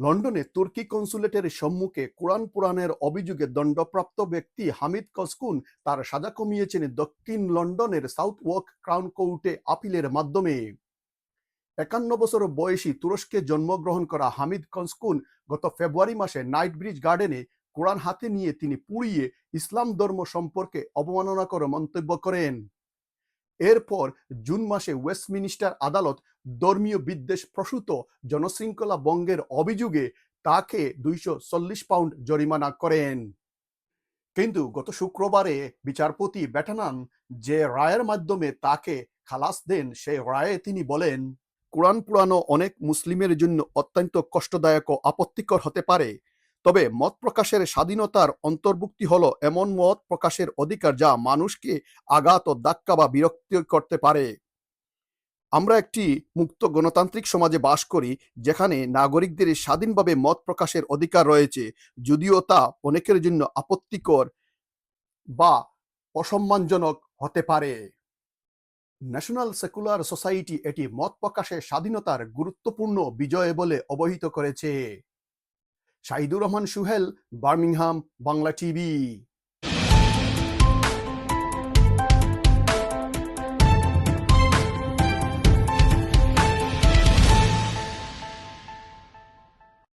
লন্ডনে তুর্কি কনসুলেটের সম্মুখে কোরআন পুরাণের অভিযোগে দণ্ডপ্রাপ্ত ব্যক্তি হামিদ কসকুন তার সাজা কমিয়েছেন দক্ষিণ লন্ডনের সাউথ ওয়াক ক্রাউন কোর্টে আপিলের মাধ্যমে। একান্ন বছর বয়সী তুরস্কে জন্মগ্রহণ করা হামিদ কসকুন গত ফেব্রুয়ারি মাসে নাইট ব্রিজ গার্ডেনে কোরআন হাতে নিয়ে তিনি পুড়িয়ে ইসলাম ধর্ম সম্পর্কে অবমাননাকর মন্তব্য করেন। এরপর জুন মাসে ওয়েস্টমিনিস্টার আদালত ধর্মীয় বিদ্বেষ প্রসূত জনশৃঙ্খলা বঙ্গের অভিযোগে তাকে দুইশো চল্লিশ পাউন্ড জরিমানা করেন। কিন্তু গত শুক্রবারে বিচারপতি ব্যাটানান যে রায়ের মাধ্যমে তাকে খালাস দেন সেই রায়ে তিনি বলেন, কোরআন পুরানো অনেক মুসলিমের জন্য অত্যন্ত কষ্টদায়ক ও আপত্তিকর হতে পারে। তবে মত প্রকাশের স্বাধীনতার অন্তর্ভুক্তি হলো এমন মত প্রকাশের অধিকার যা মানুষকে আঘাত ও ধাক্কা বা বিরক্তি করতে পারে। আমরা একটি মুক্ত গণতান্ত্রিক সমাজে বাস করি যেখানে নাগরিকদের স্বাধীনভাবে মত প্রকাশের অধিকার রয়েছে, যদিও তা অনেকের জন্য আপত্তিকর বা অসম্মানজনক হতে পারে। ন্যাশনাল সেকুলার সোসাইটি এটি মত প্রকাশের স্বাধীনতার গুরুত্বপূর্ণ বিজয় বলে অবহিত করেছে। Shahidur Rahman Suhel Birmingham Bangla TV.